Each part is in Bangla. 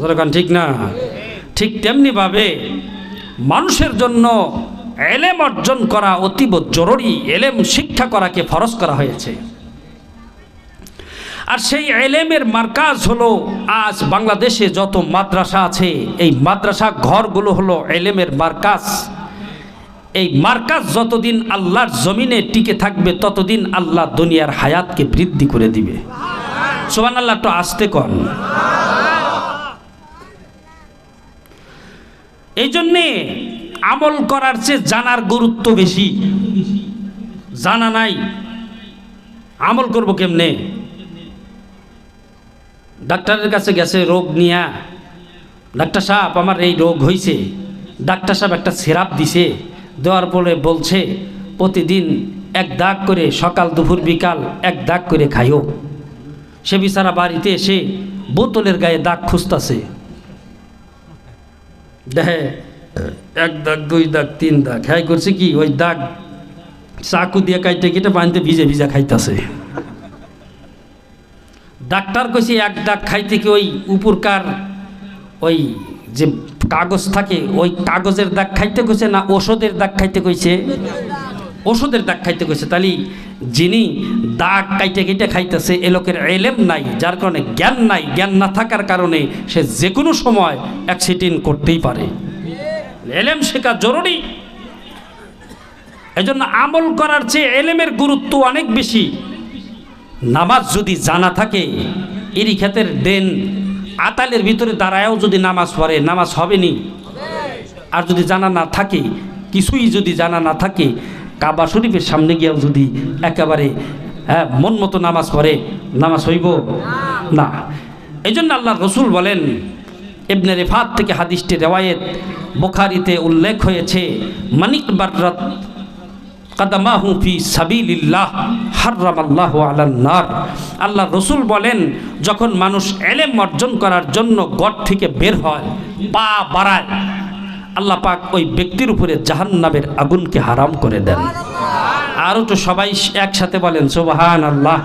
যেরকম ঠিক না? ঠিক তেমনিভাবে মানুষের জন্য এলেম অর্জন করা অতীব জরুরি। এলেম শিক্ষা করাকে ফরজ করা হয়েছে। আর সেই এলেমের মার্কাজ হলো, আজ বাংলাদেশে যত মাদ্রাসা আছে, এই মাদ্রাসা ঘরগুলো হলো এলেমের মার্কাজ। এই মার্কাজ যতদিন আল্লাহর জমিনে টিকে থাকবে, ততদিন আল্লাহ দুনিয়ার হায়াতকে বৃদ্ধি করে দিবে। সোমান আল্লাহ তো আসতে কন। এই জন্যে আমল করার চেয়ে জানার গুরুত্ব বেশি। জানা নাই, আমল করব কেমনে? ডাক্তারের কাছে গেছে রোগ নিয়া। ডাক্তার সাহেব, আমার এই রোগ হয়েছে ডাক্তার সাহেব একটা সিরাপ দিছে, দেওয়ার পরে বলছে, প্রতিদিন এক দাগ করে, সকাল, দুপুর, বিকাল এক দাগ করে খাইও। সে বিচারা বাড়িতে এসে বোতলের গায়ে দাগ খুঁজতাছে। দেখে এক দাগ, দুই দাগ, তিন দাগ। হ্যাঁ করছে কি? ওই দাগ চাকু দিয়ে কাইটে কেটে পানিতে ভিজে ভিজে খাইতেছে। ডাক্তার কইছে, এক দাগ খাইতে কি ওই উপরকার ওই যে কাগজ থাকে, ওই কাগজের দাগ খাইতে কইছে না ওষুধের দাগ খাইতে কইছে? ওষুধের দাগ খাইতে গেছে তাহলে যিনি দাগ কাইটে কেটে খাইতেছে, এ লোকের এলেম নাই, যার কারণে জ্ঞান নাই, জ্ঞান না থাকার কারণে সে যে কোনো সময় অ্যাক্সিডেন্ট করতেই পারে। এলেম শেখা জরুরি। এজন্য আমল করার চেয়ে এলেমের গুরুত্ব অনেক বেশি। নামাজ যদি জানা থাকে এরই ক্ষেতের দেন আতালের ভিতরে দাঁড়ায়ও যদি নামাজ পড়ে, নামাজ হবে নি আর যদি জানা না থাকে, কিছুই যদি জানা না থাকে কাবা শরীফের সামনে গিয়েও যদি একেবারে হ্যাঁ মন মতো নামাজ পড়ে, নামাজ হইব? না। এই জন্য আল্লাহ রসুল বলেন, ইবনে রেফাত থেকে হাদিসটি রেওয়ায়েত বোখারিতে উল্লেখ হয়েছে, মানিক বাররাত কাদামাহু ফি সাবিলিল্লাহ হারামাল্লাহু আলান নার। আল্লাহ রসুল বলেন, যখন মানুষ এলেম অর্জন করার জন্য গড় থেকে বের হয়, পা বাড়ায় আল্লাহ পাক ওই ব্যক্তির উপরে জাহান্নাবের আগুনকে হারাম করে দেন। আরও তো সবাই একসাথে বলেন সোবাহান আল্লাহ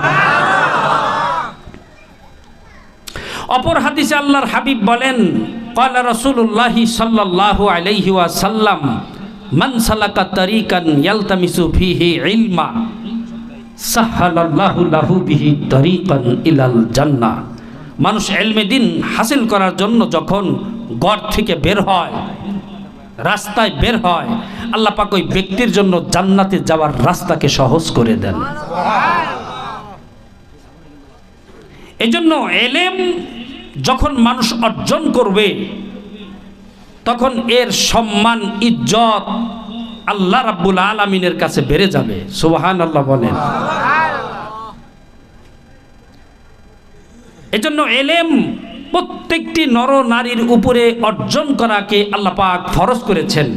অপর হাদিসে আল্লাহর হাবিব বলেন কলা রসুল্লাহি সাল্লাহ আলহি সাল্লাম মান সালাকা তরিকান ইয়ালতামিসু ফিহি ইলমা সাহালাল্লাহু লাহু বিহি তরিকান ইলাল জান্নাহ মানুষ এলমে দিন হাসিল করার জন্য যখন গড় থেকে বের হয় রাস্তায় বের হয়, আল্লাহ পাক ওই ব্যক্তির জন্য জান্নাতে যাওয়ার রাস্তাকে সহজ করে দেন। এজন্য এলেম যখন মানুষ অর্জন করবে, তখন এর সম্মান, ইজ্জত আল্লাহ রাব্বুল আলমিনের কাছে বেড়ে যাবে। সুবাহান আল্লাহ বলেন। এজন্য এলেম প্রত্যেকটি নর নারীর উপরে অর্জন করাকে আল্লাহ পাক ফরজ করেছেন।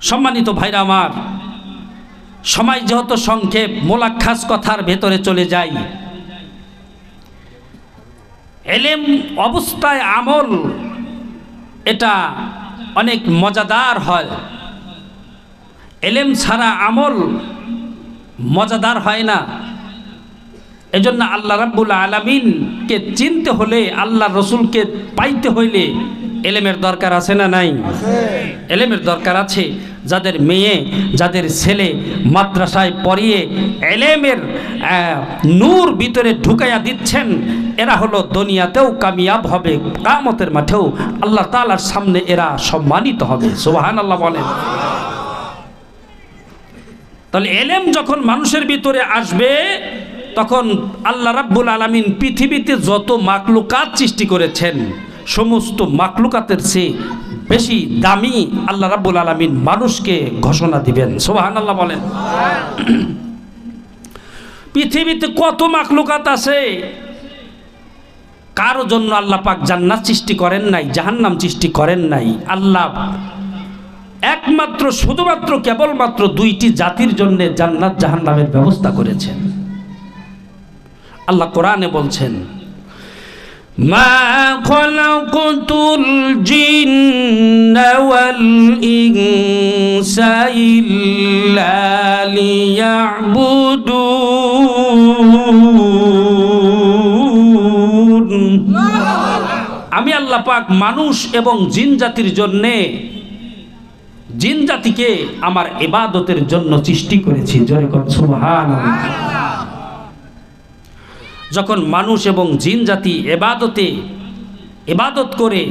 সম্মানিত ভাইরা আমার, সময় যেহেতু সংক্ষেপ মোলাক্ষাস কথার ভেতরে চলে যাই। এলেম অবস্থায় আমল, এটা অনেক মজাদার হয়। এলেম ছাড়া আমল মজাদার হয় না। এজন্য আল্লাহ রাব্বুল আলমিনকে চিনতে হলে আল্লাহ রসুলকে পাইতে হইলে এলেমের দরকার আছে না নাই? এলেমের দরকার আছে। যাদের মেয়ে যাদের ছেলে মাদ্রাসায় পড়িয়ে এলেমের নূর ভিতরে ঢুকাইয়া দিচ্ছেন এরা হলো দুনিয়াতেও কামিয়াব হবে কামতের মাঠেও আল্লাহ তালার সামনে এরা সম্মানিত হবে। সুবাহান আল্লাহ বলেন। তাহলে এলেম যখন মানুষের ভিতরে আসবে তখন আল্লাহ রাব্বুল আলমিন পৃথিবীতে যত মাকলুকাত সৃষ্টি করেছেন, সমস্ত মাকলুকাতের চেয়ে বেশি দামি আল্লাহ রাব্বুল আলমিন মানুষকে ঘোষণা দিবেন। সোহান আল্লাহ বলেন। পৃথিবীতে কত মাকলুকাত আছে? কারও জন্য আল্লাহ পাক জান্নাত সৃষ্টি করেন নাই, জাহান্নাম সৃষ্টি করেন নাই। আল্লাহ একমাত্র, শুধুমাত্র, কেবলমাত্র দুইটি জাতির জন্য জান্নাত জাহান্নামের ব্যবস্থা করেছেন। আল্লাহ কোরআনে বলছেন আমি আল্লাহ পাক মানুষ এবং জিন জাতির জন্যে, জিন জাতিকে আমার এবাদতের জন্য সৃষ্টি করেছি। জয় কর সুবহানাল্লাহ। যখন মানুষ এবং জিন জাতি এবাদতে এবাদত করে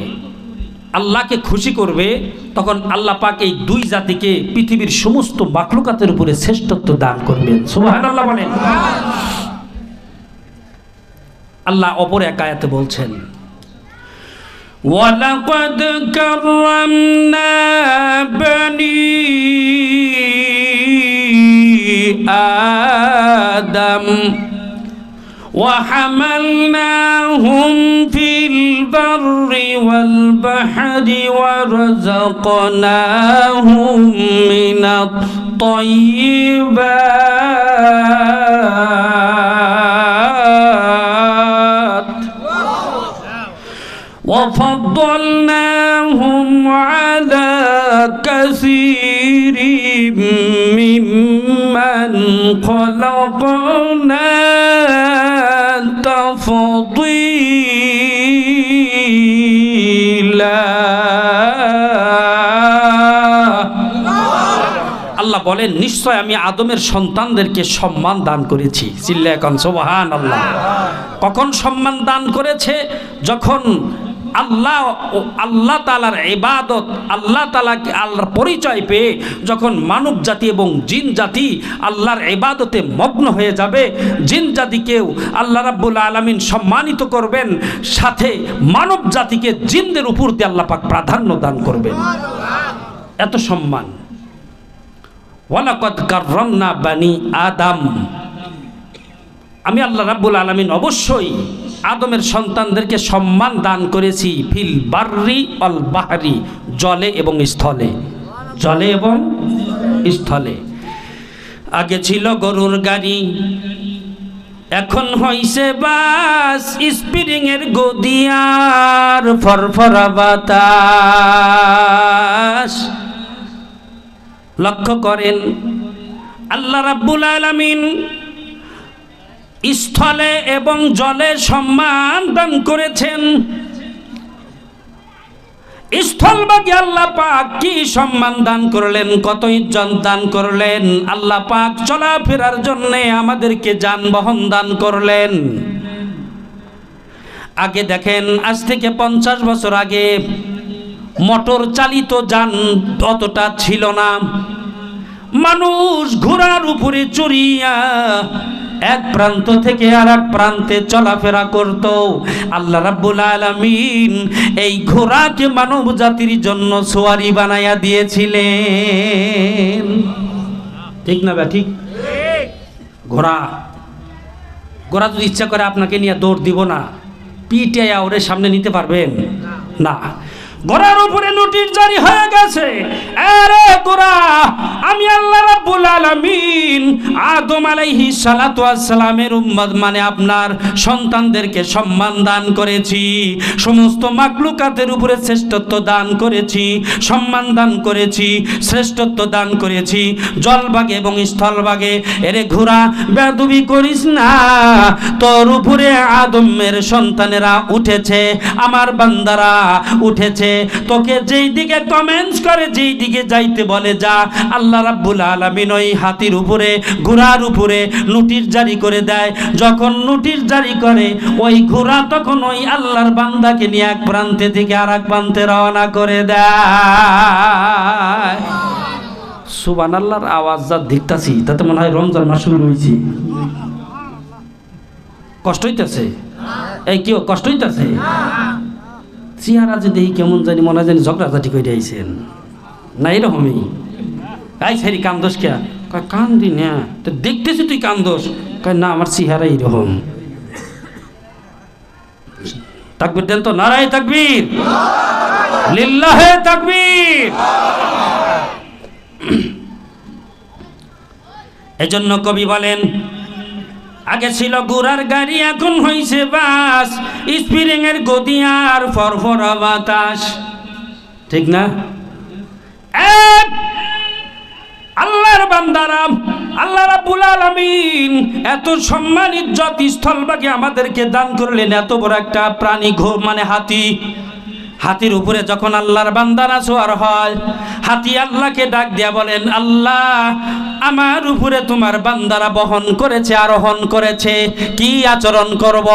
আল্লাহকে খুশি করবে তখন আল্লাহ পাক এই দুই জাতিকে পৃথিবীর সমস্ত মাকলুকাতের উপরে শ্রেষ্ঠত্ব দান করবেন সুবহানাল্লাহ বলেন আল্লাহ অপর এক আয়াতে বলছেন ولقد كرمنا بني آدم وحملناهم في البر والبحر ورزقناهم من الطيبات. وفضلناهم على كثير ممن خلقنا বলেন, নিশ্চয় আমি আদমের সন্তানদেরকে সম্মান দান করেছি। আল্লাহ কখন সম্মান দান করেছে? যখন আল্লাহ আল্লাহ তালার ইবাদত, আল্লাহ তালাকে আল্লাহর পরিচয় পেয়ে যখন মানব জাতি এবং জিন জাতি আল্লাহর ইবাদতে মগ্ন হয়ে যাবে, জিন জাতিকেও আল্লাহ রাব্বুল আলামিন সম্মানিত করবেন, সাথে মানব জাতিকে জিনদের উপর দিয়ে আল্লাহ পাক প্রাধান্য দান করবেন। এত সম্মান। ওয়ালাকদ কাররামনা বানি আদম। আমি আল্লাহ রাব্বুল আলামিন অবশ্যই আদমের সন্তানদেরকে সম্মান দান করেছি ফিল বার্রি অল বাহারি, জলে এবং স্থলে। জলে এবং স্থলে। আগে ছিল গরুর গাড়ি, এখন হইছে বাস স্প্রিং এর গদিয়ার ফরফরা বাতাস। লক্ষ্য করেন, আল্লাহ রাব্বুল আলামিন স্থলে এবং জলে সম্মান দান করেছেন। স্থলবাগী আল্লাহ পাক কি সম্মান দান করলেন, কত ইজ্জত দান করলেন। আল্লাহ পাক চলাফেরার জন্য আমাদেরকে যানবাহন দান করলেন। আগে দেখেন, আজ থেকে পঞ্চাশ বছর আগে মোটর চালিত যান অতটা ছিল না। মানুষ ঘোড়ার উপরে চড়িয়া এক প্রান্ত থেকে আর এক প্রান্তে চলাফেরা করত। আল্লাহ রাব্বুল আলামিন এই ঘোড়াকে মানব জাতির জন্য সোয়ারি বানাইয়া দিয়েছিলেন। ঠিক না ব্যা ঠিক ঘোড়া ঘোড়া যদি ইচ্ছা করে আপনাকে নিয়ে দৌড় দিব না পিটে ওরে সামনে নিতে পারবেন? না। ঘোড়ার উপরে নোটিশ জারি হয়ে গেছে। আরে গোরা, আমি আল্লাহ রাব্বুল আলামিন আদম আলাইহি সালাতু সালামের উম্মত মানে আপনার সন্তানদেরকে সম্মান দান করেছি, সমস্ত মাকলুকাতের উপরে শ্রেষ্ঠত্ব দান করেছি, সম্মান দান করেছি, শ্রেষ্ঠত্ব দান করেছি। জলভাগে এবং স্থলভাগে এরে ঘোড়া, বেদবি করিস না। তোর উপরে আদমের সন্তানেরা উঠেছে, আমার বান্দারা উঠেছে তোকে যেই দিকে কমেন্টস করে, যেই দিকে যাইতে বলে, যা আল্লাহ রাব্বুল আলামিন ওই হাতির উপরে, ঘোড়ার উপরে নোটিশ জারি করে দেয়। যখন নোটিশ জারি করে, ওই ঘোড়া তখন ওই আল্লাহর বান্দাকে নিয়ে এক প্রান্তে থেকে আর এক প্রান্তে রওনা করে দেয়। সুবান আল্লাহর আওয়াজ যা দেখতাছি, তাতে মনে হয় রমজান মাস শুরু হয়েছে কষ্ট হইতেছে? এই কেউ কষ্ট হইতেছে? চেহারা যে দেখি কেমন জানি মনে জানি ঝগড়াঝাটি করে আইছেন। না এরকমই আই সারি কান্দোস কে কয়? কান্দি না। তো দেখতেছি তুই কান্দোস কয়, না, আমার চেহারা এইরকম তাকবির দেন তো, নারায় তাকবীর। লিল্লাহে তাকবীর। এজন্য কবি বলেন আগে ছিল গুড়ার গাড়ি, এখন হইছে বাস। স্প্রিং এর গদিয়ার ফরফরা বাতাস। ঠিক না? আল্লাহর বান্দারাম আল্লাহ রাব্বুল আলামিন এত সম্মান, ইজ্জত স্থলভাগে আমাদেরকে দান করলেন। এত বড় একটা প্রাণী ঘো মানে হাতি। হাতির উপরে যখন আল্লাহর বান্দারা সোয়ার হয়, হাতি আল্লাহকে ডাক দিয়া বলেন, আল্লাহ আমার উপরে তোমার বান্দারা বহন করেছে, আরোহণ করেছে। কি আচরণ করব?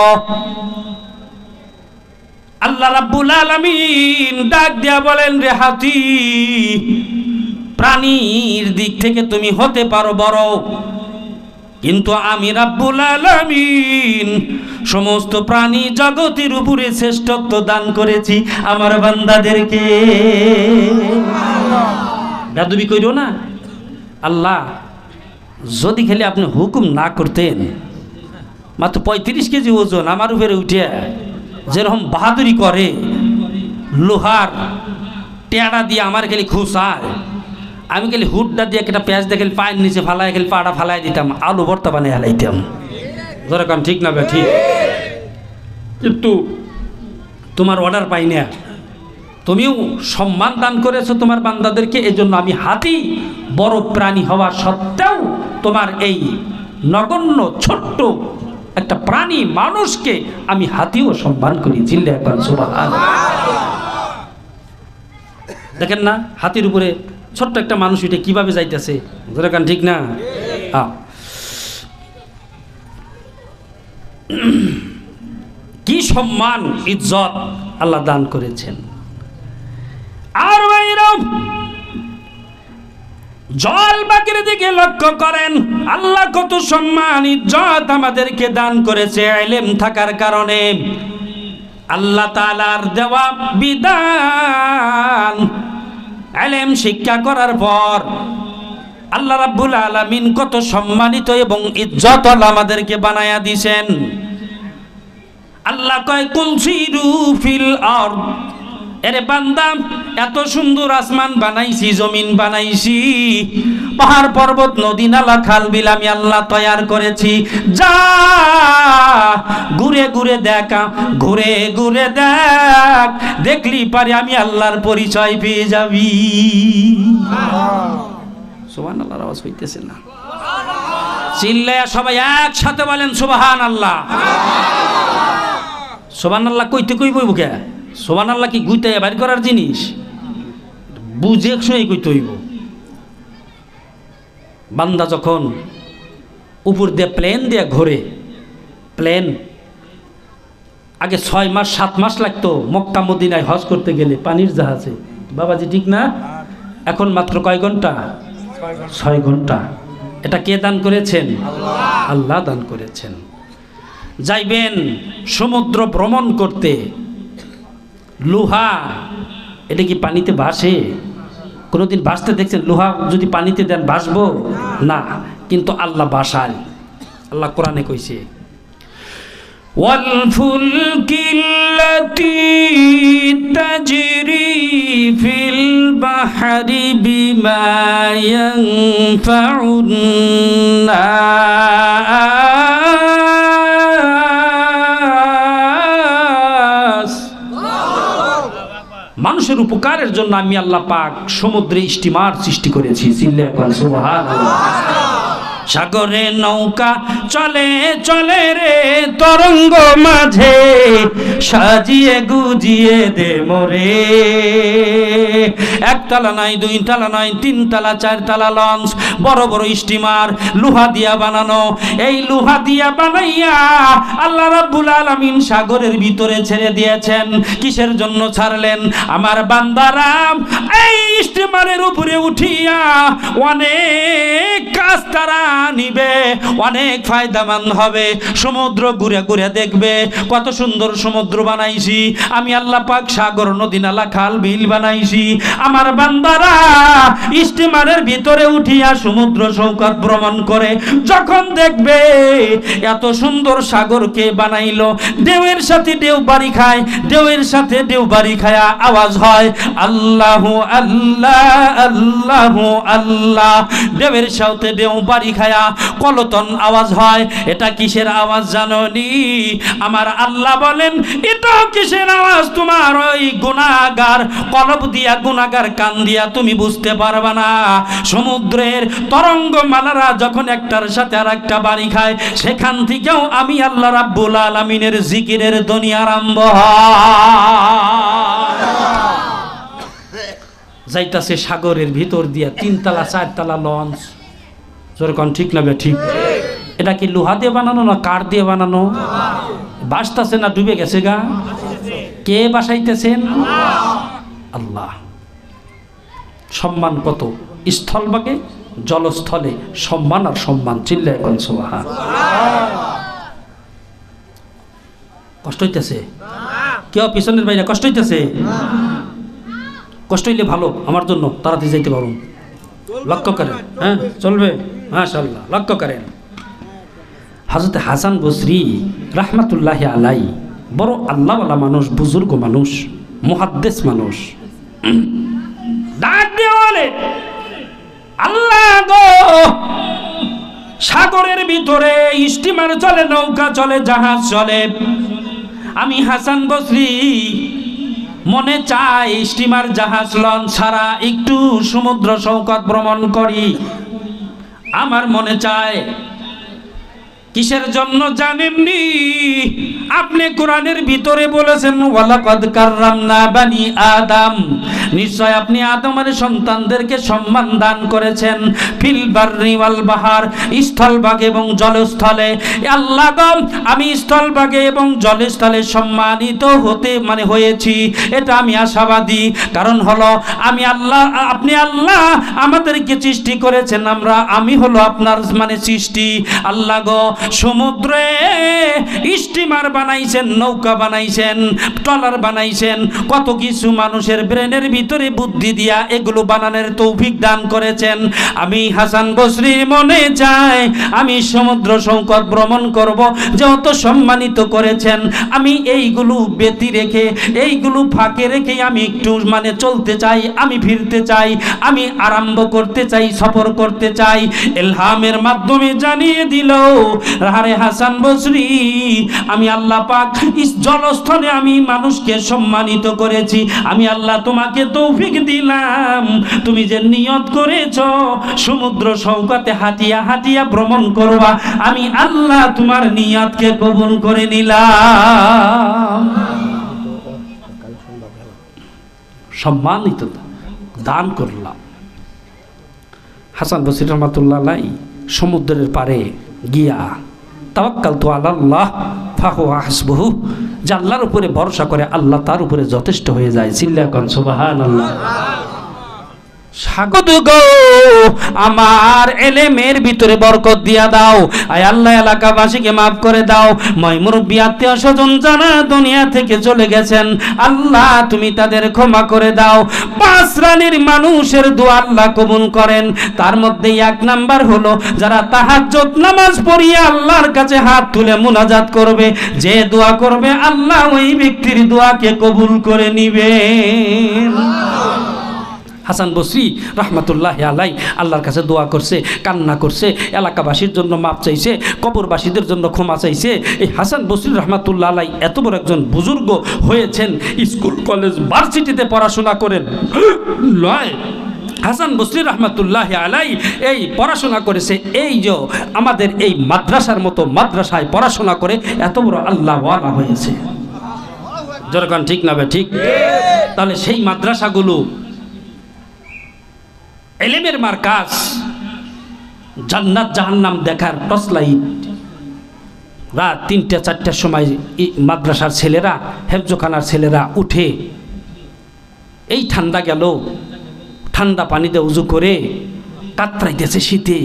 আল্লাহ রাব্বুল আলামিন ডাক দিয়া বলেন, রে হাতি, প্রাণীর দিক থেকে তুমি হতে পারো বড়। কিন্তু আমি রাব্বুল আলামিন সমস্ত প্রাণী জগতের উপরে শ্রেষ্ঠত্ব দান করেছি আমার বান্দাদেরকে। বেদবি কইরো না? আল্লাহ, যদি খালি আপনি হুকুম না করতেন, মাত্র পঁয়ত্রিশ কেজি ওজন আমার উপরে উঠে যেরকম বাহাদুরি করে, লোহার টেয়ারা দিয়ে আমার খালি খুশায় আমি খালি হুডটা দিয়ে একটা পেঁয়াজ দিয়ে খালি পায়ের নিচে ফালাই খালি পাটা ফালাই দিতাম, আলু ভর্তা বানিয়ে হালাইতাম। ধরে কারণ ঠিক না ঠিক? কিন্তু তোমার অর্ডার পাই না। তুমিও সম্মান দান করেছ তোমার বান্দাদেরকে এই জন্য আমি হাতি, বড় প্রাণী হওয়া সত্ত্বেও তোমার এই নগণ্য, ছোট্ট একটা প্রাণী মানুষকে আমি হাতিও সম্মান করি। জিল্লে একবার দেখেন না, হাতির উপরে ছোট্ট একটা মানুষ এটা কীভাবে যাইতেছে? কান ঠিক না? কি সম্মান, ইজ্জত আল্লাহ দান করেছেন। আর জল বাকির দিকে লক্ষ্য করেন। আল্লাহ কত সম্মান, ইজ্জত আমাদেরকে দান করেছে এলেম থাকার কারণে। আল্লাহ তালার দেওয়া বিধান এলেম শিক্ষা করার পর আল্লাহ রাব্বুল আলামিন কত সম্মানিত এবং ইজ্জত আমাদেরকে বানায়া দিছেন। আল্লাহ কয় কুলসিরু ফিল আরদ। এরে বান্দাম এত সুন্দর আসমান বানাইছি, জমিন বানাইছি। পাহাড় পর্বত, নদী, নালা, খাল, বিল আমি আল্লাহ তৈয়ার করেছি। যা ঘুরে ঘুরে দেখা, ঘুরে ঘুরে দেখ, দেখলি পারে আমি আল্লাহর পরিচয় পেয়ে যাবি। সোহান আল্লাহর আওয়াজ হইতেছে না। চিল্লায়া সবাই একসাথে বলেন সুবাহান আল্লাহ সোবান আল্লাহ কইতে কই বইব কে? সোবান আল্লাহ কি গুইতে বাড়ি করার জিনিস? বুঝে শুনে কইতে হইব। বান্দা যখন উপর দিয়ে প্লেন দিয়ে ঘোরে, প্লেন আগে ছয় মাস, সাত মাস লাগতো মক্কা মদিনায় হজ করতে গেলে, পানির জাহাজে। বাবাজি, ঠিক না? এখন মাত্র কয় ঘণ্টা? ছয় ঘণ্টা। এটা কে দান করেছেন? আল্লাহ দান করেছেন। যাইবেন সমুদ্র ভ্রমণ করতে। লোহা এটা কি পানিতে ভাসে কোনোদিন ভাসতে দেখছেন লোহা যদি পানিতে দেন ভাসবো না কিন্তু আল্লাহ বাসায় আল্লাহ কোরআনে কইছে والفلك التي تجري في البحر بما ينفع الناس মানুষের উপকারের জন্য আমি আল্লাহ পাক সমুদ্রে স্টিমার সৃষ্টি করেছি। সুবহানাল্লাহ। সাগরে নৌকা চলে চলে রে তরঙ্গ মাঝে, সাজিয়ে গুজিয়ে দে মোরে। একতলা নয় তিন তালা চার তালা লঞ্চ, বড় বড় স্টিমার, লোহা দিয়া বানানো। এই লোহা দিয়া বানাইয়া আল্লাহ রাব্বুল আলামিন সাগরের ভিতরে ছেড়ে দিয়েছেন। কিসের জন্য ছাড়লেন? আমার বান্দারাম এই স্টিমারের উপরে উঠিয়া অনেক কাজ তারা নিবে, অনেক ফায়দামান হবে। সমুদ্র ঘুরে ঘুরে দেখবে, কত সুন্দর সমুদ্র বানাইছি। আমি আল্লাহ পাক সাগর, নদী, নালা, খাল, বিল বানাইছি। আমার বান্দারা স্টিমারের ভিতরে উঠিয়া সমুদ্র সৌকত ভ্রমণ করে, যখন দেখবে এত সুন্দর সাগর কে বানাইলো, ঢেউয়ের সাথে ঢেউ বাড়ি খায়, ঢেউয়ের সাথে ঢেউ বাড়ি খায়া আওয়াজ হয়, আল্লাহ আল্লাহ আল্লাহ আল্লাহ। ঢেউয়ের সাথে ঢেউ বাড়ি খায়া কলতন আওয়াজ হয়, এটা কিসের আওয়াজ জাননি? আমার আল্লাহ বলেন, এটা কিসের আওয়াজ? তোমার ওই গুণাগার কলব দিয়া গুণাগার কান দিয়া তুমি বুঝতে পারবা না। সমুদ্রের তরঙ্গ মালারা যখন একটার সাথে আর একটা বাড়ি খায়, সেখান থেকেও আমি আল্লাহ রাব্বুল আলমিনের জিকিরের ধ্বনি আরম্ভ যাইতাছে সাগরের ভিতর দিয়া তিনতলা, চারতলা লঞ্চ। যেরকম ঠিক না ঠিক। এটা কি লোহা দিয়ে বানানো না কাঠ দিয়ে বানানো? বাসতাছে না, ডুবে গেছে গা। কে বাসাইতেছেন আল্লাহ। সম্মান কত? স্থলভাগে জলস্থলে সম্মান আর সম্মান চিল্লা এখন সোহা কষ্ট হইতেছে? কেউ পিছনের বাইরে কষ্ট হইতেছে? কষ্ট হইলে ভালো, আমার জন্য। তাড়াতাড়ি যাইতে পারুন। লক্ষ্য করে হ্যাঁ চলবে। মাশাল্লাহ লক্ষ্য করেন। হাজরত হাসান বসরি রাহমাতুল্লাহ আলাই বড় আল্লাহওয়ালা মানুষ, বুজুর্গ মানুষ, মুহাদ্দেস মানুষ। আল্লাহ সাগরের ভিতরে স্টিমার চলে, নৌকা চলে, জাহাজ চলে। আমি হাসান বসরি, মনে চাই স্টিমার জাহাজ লঞ্চ ছাড়া একটু সমুদ্র সৌকত ভ্রমণ করি। আমার মনে চায় কিসের জন্য জানেননি? আপনি কোরআনের ভিতরে বলেছেন, ওয়ালাকাদ কাররামনা বানি আদম। নিশ্চয় আপনি আদমের সন্তানদেরকে সম্মান দান করেছেন। ফিল বাররি ওয়াল বাহার, স্থলভাগে এবং জলস্থলে। আল্লাহ আমি স্থলভাগে এবং জলস্থলে সম্মানিত হতে মানে হয়েছি। এটা আমি আশাবাদী। কারণ হলো, আমি আল্লাহ, আপনি আল্লাহ আমাদেরকে সৃষ্টি করেছেন। আমরা, আমি হলো আপনার মানে সৃষ্টি। আল্লাহ গো, সমুদ্রে স্টিমার বানাইছেন, নৌকা বানাইছেন, ট্রলার বানাইছেন, কত কিছু মানুষের ব্রেনের ভিতরে বুদ্ধি দিয়া এগুলো বানানোর তৌফিক দান করেছেন। আমি হাসান বসরির মনে চাই আমি সমুদ্র সংকট ভ্রমণ করব, যত সম্মানিত করেছেন। আমি এইগুলো ব্যতি রেখে, এইগুলো ফাঁকে রেখে আমি একটু মানে চলতে চাই, আমি ফিরতে চাই, আমি আরম্ভ করতে চাই, সফর করতে চাই। এলহামের মাধ্যমে জানিয়ে দিল, রাহারে হাসান বসরি, আমি আল্লাহ পাক ইস জলস্থলে আমি মানুষকে সম্মানিত করেছি। আমি আল্লাহ তোমাকে তৌফিক দিলাম। তুমি যে নিয়ত করেছ, সমুদ্র সৌকাতে হাতিয়া হাতিয়া ভ্রমণ করবা, আমি আল্লাহ তোমার নিয়তকে কবুল করে নিলাম। সম্মানিত দান করলাম। হাসান বসির রহমাতুল্লাহ সমুদ্রের পারে গিয়া তাওয়াক্কাল তো আল্লাহ ফাহু আহসবহু যে আল্লাহর উপরে ভরসা করে, আল্লাহ তার উপরে যথেষ্ট হয়ে যায়। চিল্লাকন সুবাহান আল্লাহ স্বাগত গো। আমার এলেমের ভিতরে বরকত দিয়া দাও। আয় আল্লাহ এলাকাবাসীকে মাফ করে দাও। মই মুরব্বী, আত্মীয় স্বজন যারা দুনিয়া থেকে চলে গেছেন, আল্লাহ তুমি তাদের ক্ষমা করে দাও। পাঁচ রানীর মানুষের দোয়া আল্লাহ কবুল করেন। তার মধ্যে এক নাম্বার হলো, যারা তাহাজ্জুদ নামাজ পড়িয়ে আল্লাহর কাছে হাত তুলে মুনাজাত করবে, যে দোয়া করবে আল্লাহ ওই ব্যক্তির দোয়াকে কবুল করে নিবেন। হাসান বসরি রহমতুল্লাহ আলাই আল্লাহর কাছে দোয়া করছে, কান্না করছে, এলাকাবাসীর জন্য মাপ চাইছে, কবরবাসীদের জন্য ক্ষমা চাইছে। এই হাসান বসরি রহমতুল্লাহ আলাই এত বড় একজন বুজুর্গ হয়েছেন, স্কুল, কলেজ, ভার্সিটিতে পড়াশোনা করেন। নয় হাসান বসরি রহমতুল্লাহ আলাই এই পড়াশোনা করেছে, এই যে আমাদের এই মাদ্রাসার মতো মাদ্রাসায় পড়াশোনা করে, এত বড় আল্লাহ হয়েছে। যেরকম ঠিক না বে, ঠিক? তাহলে সেই মাদ্রাসাগুলো এলেমের মার্কাজ জান্নাত জাহান্নাম দেখার টর্চ লাইট রাত তিনটা চারটার সময় মাদ্রাসার ছেলেরা হেফজোখানার ছেলেরা উঠে এই ঠান্ডা গেল। ঠান্ডা পানিতে উজু করে কাতরাইতেছে শীতে।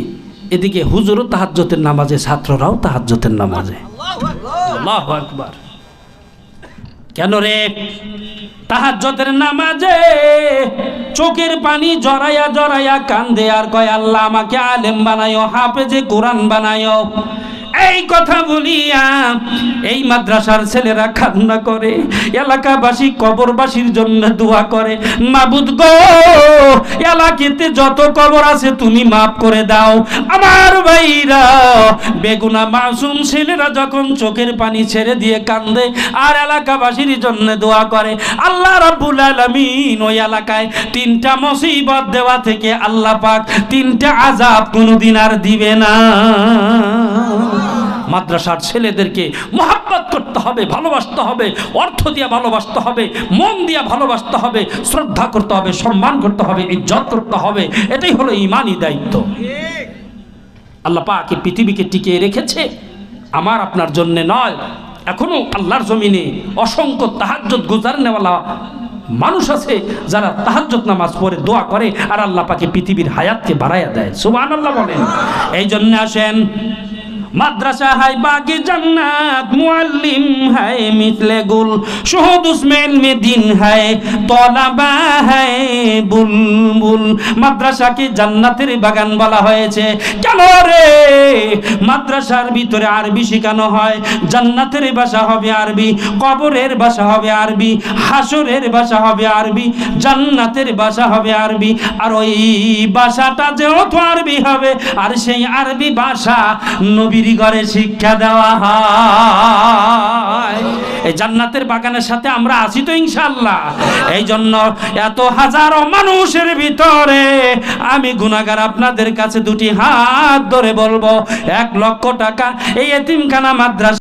এদিকে হুজুরও তাহাজ্জতের নামাজে ছাত্ররাও তাহাজ্জতের নামাজে। আল্লাহু আকবার। কেন রে? তাহাজ্জতের নামাজে চোখের পানি জড়াইয়া জড়াইয়া কান্দে আর কয়, আল্লাহ আমাকে আলেম বানায়ো, হাফেজে কোরআন বানায়ো। এই কথা বলিয়া এই মাদ্রাসার ছেলেরা কান্না করে, এলাকাবাসী কবরবাসীর জন্য দোয়া করে, মাবুদ গো, এলাকাতে যত কবর আছে তুমি মাফ করে দাও। আমার ভাইরা, বেগুনা মাসুম ছেলেরা যখন চোখের পানি ছেড়ে দিয়ে কান্দে আর এলাকাবাসীর জন্য দোয়া করে, আল্লাহ রাব্বুল আলামিন, ওই এলাকায় তিনটা মুসিবত দেওয়া থেকে আল্লাহ পাক তিনটা আযাব কোনোদিন আর দিবে না। মাদ্রাসার ছেলেদেরকে মহাব্বত করতে হবে, ভালোবাসতে হবে, অর্থ দিয়ে ভালোবাসতে হবে, মন দিয়ে ভালোবাসতে হবে, শ্রদ্ধা করতে হবে, সম্মান করতে হবে, ইজ্জত করতে হবে। এটাই হলো ইমানই দায়িত্ব। আল্লাহ পাক পৃথিবীকে টিকিয়ে রেখেছে। আমার আপনার জন্যে নয়, এখনও আল্লাহর জমিনে অসংখ্য তাহাজ্জত গুজার নেওয়ালা মানুষ আছে, যারা তাহাজ্জত নামাজ পড়ে, দোয়া করে, আর আল্লাহ পাকে পৃথিবীর হায়াতকে বাড়াইয়া দেয়। সুবহান আল্লাহ বলেন। এই জন্য আসেন মাদ্রাসা হাই বাকি জান্নাত, মুআল্লিম হাই মিথলে গুল, শহদ উসমেল মে দিন হাই তলাবা হাই বুলবুল। মাদ্রাসাকে জান্নাতের বাগান বলা হয়েছে। কেন রে? মাদ্রাসার ভিতরে আরবি শেখানো হয়। জান্নাতের ভাষা হবে আরবি, কবরের ভাষা হবে আরবি হাসরের ভাষা হবে আরবি, জান্নাতের ভাষা হবে আরবি। আর ওই ভাষাটা যে যেহেতু আরবি হবে, আর সেই আরবি ভাষা নবীর ঘরে শিক্ষা দেওয়া হয়। এই জান্নাতের বাগানের সাথে আমরা আছি তো ইনশাল্লাহ এই জন্য এত হাজারো মানুষের ভিতরে আমি গুণাগার আপনাদের কাছে দুটি হাত ধরে বলব। এক লক্ষ টাকা এই এতিমখানা মাদ্রাসা